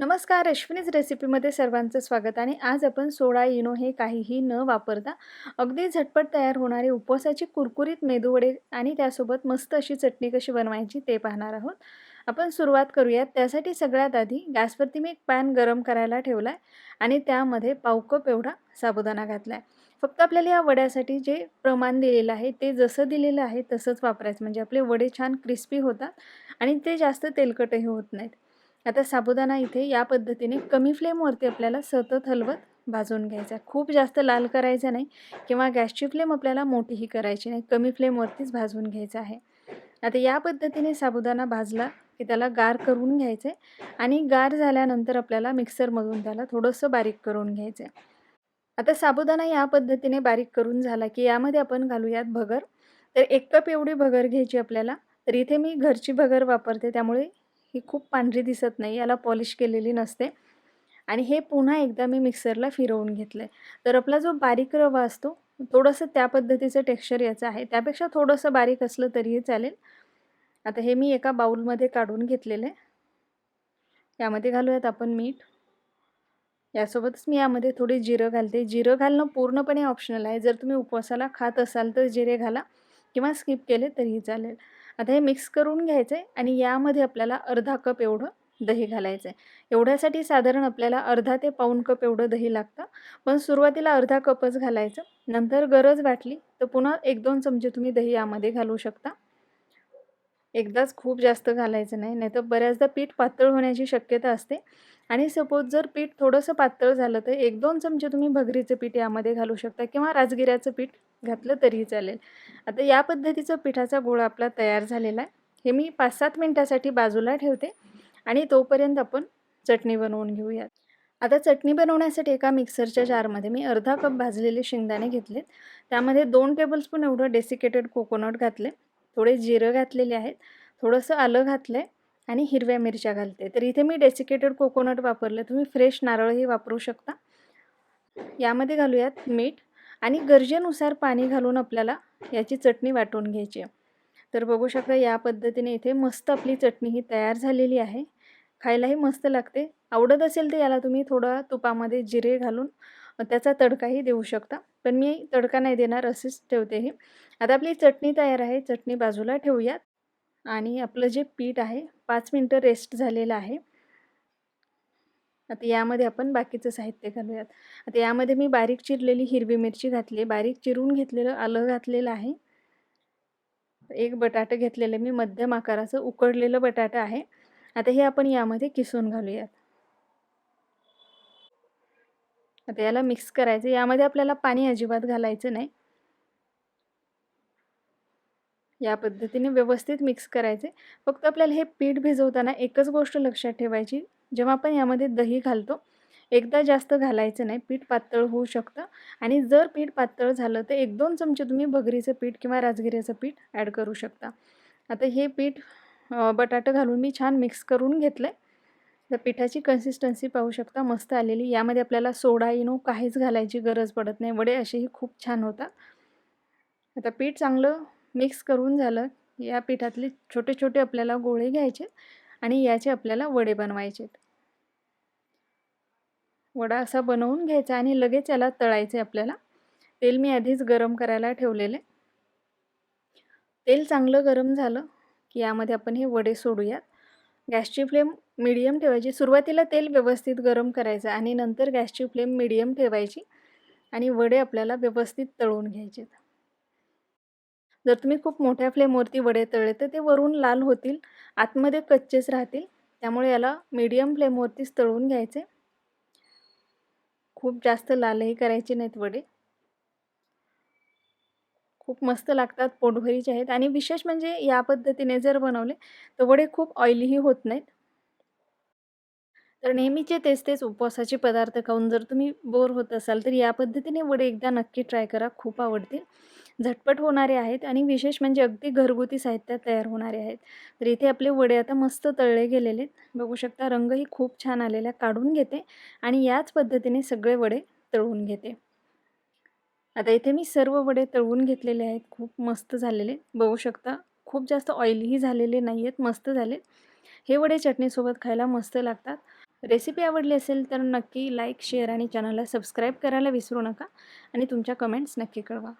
नमस्कार अश्विनीच रेसिपीमध्ये सर्वांचं स्वागत आणि आज आपण सोडा इनो हे काहीही न वापरता अगदी झटपट तयार होणारे उपवासाची कुरकुरीत मेदूवडे आणि त्यासोबत मस्त अशी चटणी कशी बनवायची ते पाहणार आहोत. आपण सुरुवात करूयात. त्यासाठी सगळ्यात आधी गॅसवरती मी एक पॅन गरम करायला ठेवला आहे आणि त्यामध्ये पावकप एवढा साबुदाणा घातला आहे फक्त आपल्याला या वड्यासाठी जे प्रमाण दिलेलं आहे ते जसं दिलेलं आहे तसंच वापरायचं. म्हणजे आपले वडे छान क्रिस्पी होतात आणि ते जास्त तेलकटही होत नाहीत. आता साबुदाणा इथे या पद्धतीने कमी फ्लेमवरती आपल्याला सतत हलवत भाजून घ्यायचा आहे. खूप जास्त लाल करायचा नाही किंवा गॅसची फ्लेम आपल्याला मोठीही करायची नाही. कमी फ्लेमवरतीच भाजून घ्यायचं आहे. आता या पद्धतीने साबुदाणा भाजला की त्याला गार करून घ्यायचं आहे आणि गार झाल्यानंतर आपल्याला मिक्सरमधून त्याला थोडंसं बारीक करून घ्यायचं आहे आता साबुदाणा या पद्धतीने बारीक करून झाला की यामध्ये आपण घालूयात भगर. तर एक कप एवढी भगर घ्यायची आपल्याला. तर इथे मी घरची भगर वापरते त्यामुळे ही खूप पांढरी दिसत नाही याला पॉलिश केलेली नसते. आणि हे पुन्हा एकदा मी मिक्सरला फिरवून घेतलं आहे तर आपला जो बारीक रवा असतो थोडंसं त्या पद्धतीचं टेक्स्चर याचं आहे. त्यापेक्षा थोडंसं बारीक असलं तरीही चालेल. आता हे मी एका बाऊलमध्ये काढून घेतलेलं आहे. यामध्ये घालूयात आपण मीठ. यासोबतच मी यामध्ये थोडी जिरं घालते. जिरं घालणं पूर्णपणे ऑप्शनल आहे. जर तुम्ही उपवासाला खात असाल तर जिरे घाला किंवा स्किप केले तरीही चालेल. आता हे मिक्स करून घ्यायचं आहे आणि यामध्ये आपल्याला अर्धा कप एवढं दही घालायचं आहे एवढ्यासाठी साधारण आपल्याला अर्धा ते पाऊण कप एवढं दही लागतं. पण सुरुवातीला अर्धा कपच घालायचं. नंतर गरज वाटली तर पुन्हा एक दोन चमचे तुम्ही दही यामध्ये घालू शकता. एकदाच खूप जास्त घालायचं नाही नाहीतर बऱ्याचदा पीठ पातळ होण्याची शक्यता असते. आणि सपोज जर पीठ थोडंसं पातळ झालं तर एक दोन चमचे तुम्ही भगरीचं पीठ यामध्ये घालू शकता किंवा राजगिऱ्याचं पीठ घातलं तरीही चालेल. आता या पद्धतीचं पिठाचा गोळा आपला तयार झालेला आहे. हे मी पाच सात मिनटासाठी बाजूला ठेवते आणि तोपर्यंत आपण चटणी बनवून घेऊयात. आता चटणी बनवण्यासाठी एका मिक्सरच्या जारमध्ये मी अर्धा कप भाजलेले शेंगदाणे घेतलेत. त्यामध्ये दोन टेबलस्पून एवढं डेसिकेटेड कोकोनट घातले थोडे जिरं घातलेले आहेत. थोडंसं आलं घातलं आहे आणि हिरव्या मिरच्या घालते. तर इथे मी डेसिकेटेड कोकोनट वापरलं. तुम्ही फ्रेश नारळही वापरू शकता. यामध्ये घालूयात मीठ आणि गरजेनुसार पाणी घालून आपल्याला याची चटणी वाटून घ्यायची आहे. तर बघू शकता या पद्धतीने इथे मस्त आपली चटणी ही तयार झालेली आहे. खायलाही मस्त लागते. आवडत असेल तर याला तुम्ही थोडं तुपामध्ये जिरे घालून त्याचा तडकाही देऊ शकता. पण मी तडका नाही देणार असेच ठेवते हे. आता आपली चटणी तयार आहे. चटणी बाजूला ठेवूयात. आणि आपलं जे पीठ आहे पाच मिनटं रेस्ट झालेलं आहे. आता यामध्ये आपण बाकीचं साहित्य घालूयात. आता यामध्ये मी बारीक चिरलेली हिरवी मिरची घातली. बारीक चिरून घेतलेलं आलं घातलेलं आहे. एक बटाटं घेतलेलं मी मध्यम आकाराचं उकडलेलं बटाटं आहे. आता हे आपण यामध्ये किसून घालूयात. आता याला मिक्स करायचं यामध्ये आपल्याला पाणी अजिबात घालायचं नाही. या पद्धतीने व्यवस्थित मिक्स करायचे. फक्त आपल्याला हे पीठ भिजवताना एकच गोष्ट लक्षात ठेवायची जेव्हा आपण यामध्ये दही घालतो एकदा जास्त घालायचं नाही पीठ पातळ होऊ शकतं. आणि जर पीठ पातळ झालं तर एक दोन चमचे तुम्ही भगरीचं पीठ किंवा राजगिऱ्याचं पीठ ॲड करू शकता. आता हे पीठ बटाटं घालून मी छान मिक्स करून घेतलं आहे तर पिठाची कन्सिस्टन्सी पाहू शकता मस्त आलेली. यामध्ये आपल्याला सोडा इनो काहीच घालायची गरज पडत नाही. वडे असेही खूप छान होतात. आता पीठ चांगलं मिक्स करून झालं. या पिठातले छोटे छोटे आपल्याला गोळे घ्यायचे आणि याचे आपल्याला वडे बनवायचे. वडा असा बनवून घ्यायचा आणि लगेच याला तळायचे आपल्याला. तेल मी आधीच गरम करायला ठेवलेले. तेल चांगलं गरम झालं की यामध्ये आपण हे वडे सोडूयात. गॅसची फ्लेम मिडियम ठेवायची. सुरुवातीला तेल व्यवस्थित गरम करायचं आणि नंतर गॅसची फ्लेम मिडियम ठेवायची आणि वडे आपल्याला व्यवस्थित तळून घ्यायचे जर तुम्ही खूप मोठ्या फ्लेमवरती वडे तळले तर ते वरून लाल होतील आतमध्ये कच्चेच राहतील. त्यामुळे याला मीडियम फ्लेमवरतीच तळून घ्यायचे. खूप जास्त लालही करायचे नाहीत वडे. खूप मस्त लागतात पोटभरीचे आहेत. आणि विशेष म्हणजे या पद्धतीने जर बनवले तर वडे खूप ऑइलीही होत नाहीत. तर नेहमीचे तेच तेच उपवासाचे पदार्थ खाऊन जर तुम्ही बोर होत असाल तर या पद्धतीने वडे एकदा नक्की ट्राय करा. खूप आवडतील. झटपट होणारे आहेत आणि विशेष म्हणजे अगदी घरगुती साहित्यात तयार होणारे आहेत. तर इथे आपले वडे आता मस्त तळले गेलेले आहेत. बघू शकता रंगही खूप छान आलेला काढून घेते आणि याच पद्धतीने सगळे वडे तळून घेते. आता इथे मी सर्व वडे तळवून घेतलेले आहेत. खूप मस्त झालेले. बघू शकता खूप जास्त ऑइलीही झालेले नाही आहेत मस्त झाले. हे वडे चटणीसोबत खायला मस्त लागतात. रेसिपी आवडली असेल तर नक्की लाईक शेअर आणि चॅनलला सबस्क्राईब करायला विसरू नका आणि तुमच्या कमेंट्स नक्की कळवा.